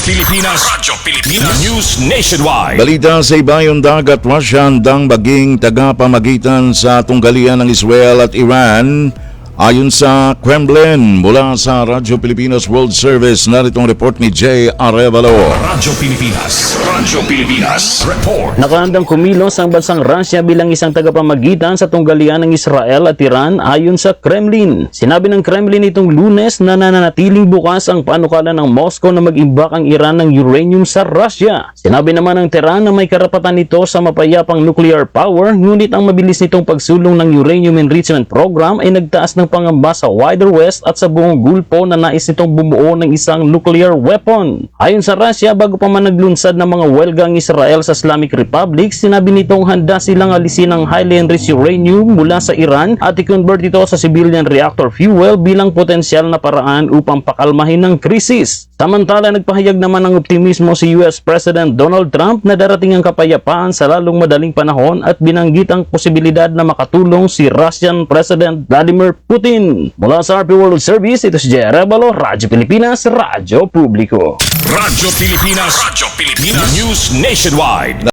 Pilipinas. Radyo Pilipinas. News Nationwide. Balita sa ibayong dagat, Russia handang maging tagapamagitan sa tunggalian ng Israel at Iran. Ayon sa Kremlin, mula sa Radyo Pilipinas World Service, naritong report ni Jay Arevalo. Radyo Pilipinas. Radyo Pilipinas. Report. Nakahandang kumilos ang bansang Russia bilang isang tagapamagitan sa tunggalian ng Israel at Iran ayon sa Kremlin. Sinabi ng Kremlin itong lunes na nananatiling bukas ang panukala ng Moscow na mag-imbak ang Iran ng uranium sa Russia. Sinabi naman ng Tehran na may karapatan nito sa mapayapang nuclear power ngunit ang mabilis nitong pagsulong ng uranium enrichment program ay nagtaas ng pangamba sa wider west at sa buong gulpo na nais nitong bumuo ng isang nuclear weapon. Ayon sa Russia, bago pa man naglunsad ng mga welga ang Israel sa Islamic Republic, sinabi nitong handa silang alisin ang highly enriched uranium mula sa Iran at i-convert ito sa civilian reactor fuel bilang potensyal na paraan upang pakalmahin ng krisis. Samantala, nagpahayag naman ng optimismo si US President Donald Trump na darating ang kapayapaan sa lalong madaling panahon at binanggit ang posibilidad na makatulong si Russian President Vladimir Putin. Mula sa RP World Service, ito si Jay Arevalo, Radyo Pilipinas, Radyo Publiko. Radyo Pilipinas. Radyo Pilipinas. News Nationwide.